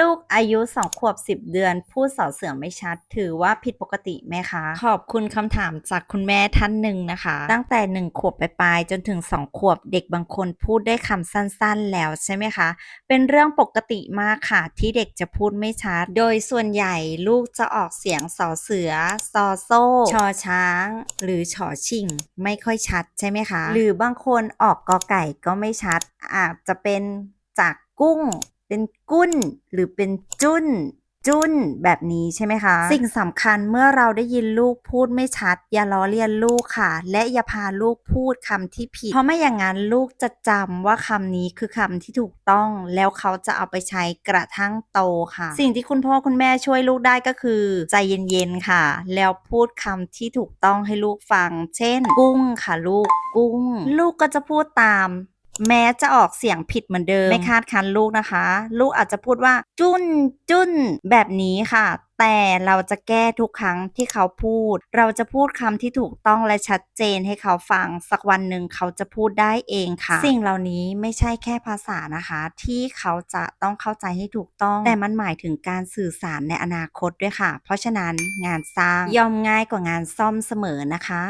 ลูกอายุสองขวบสิบเดือน พูดสอเสือไม่ชัด ถือว่าผิดปกติไหมคะ ขอบคุณคำถามจากคุณแม่ท่านหนึ่งนะคะ ตั้งแต่หนึ่งขวบไปปลายๆจนถึงสองขวบเด็กบางคนพูดได้คำสั้นๆ แล้วใช่ไหมคะ เป็นเรื่องปกติมากค่ะ ที่เด็กจะพูดไม่ชัด โดยส่วนใหญ่ลูกจะออกเสียงสอเสือซอโซ่ ชอช้าง หรือฉอชิง ไม่ค่อยชัดใช่ไหมคะ หรือบางคนออกกอไก่ก็ไม่ชัด อาจจะเป็นจากกุ้ง เป็นกุ้น หรือเป็นจุ้น จุ้นแบบนี้ใช่ไหมคะ สิ่งสำคัญเมื่อเราได้ยินลูกพูดไม่ชัด อย่าล้อเลียนลูกค่ะ และอย่าพาลูกพูดคำที่ผิด เพราะไม่อย่างนั้นลูกจะจำว่าคำนี้คือคำที่ถูกต้อง แล้วเขาจะเอาไปใช้กระทั่งโตค่ะ สิ่งที่คุณพ่อคุณแม่ช่วยลูกได้ก็คือ ใจเย็นๆค่ะ แล้วพูดคำที่ถูกต้องให้ลูกฟัง เช่น กุ้งค่ะลูกกุ้ง ลูกก็จะพูดตาม แม้จะออกเสียงผิดเหมือนเดิม ไม่คาดคันลูกนะคะ ลูกอาจจะพูดว่าจุนจุนแบบนี้ค่ะ แต่เราจะแก้ทุกครั้งที่เขาพูด เราจะพูดคำที่ถูกต้องและชัดเจนให้เขาฟัง สักวันหนึ่งเขาจะพูดได้เองค่ะ สิ่งเหล่านี้ไม่ใช่แค่ภาษานะคะ ที่เขาจะต้องเข้าใจให้ถูกต้อง แต่มันหมายถึงการสื่อสารในอนาคตด้วยค่ะ เพราะฉะนั้นงานสร้างยอมง่ายกว่างานซ่อมเสมอนะคะ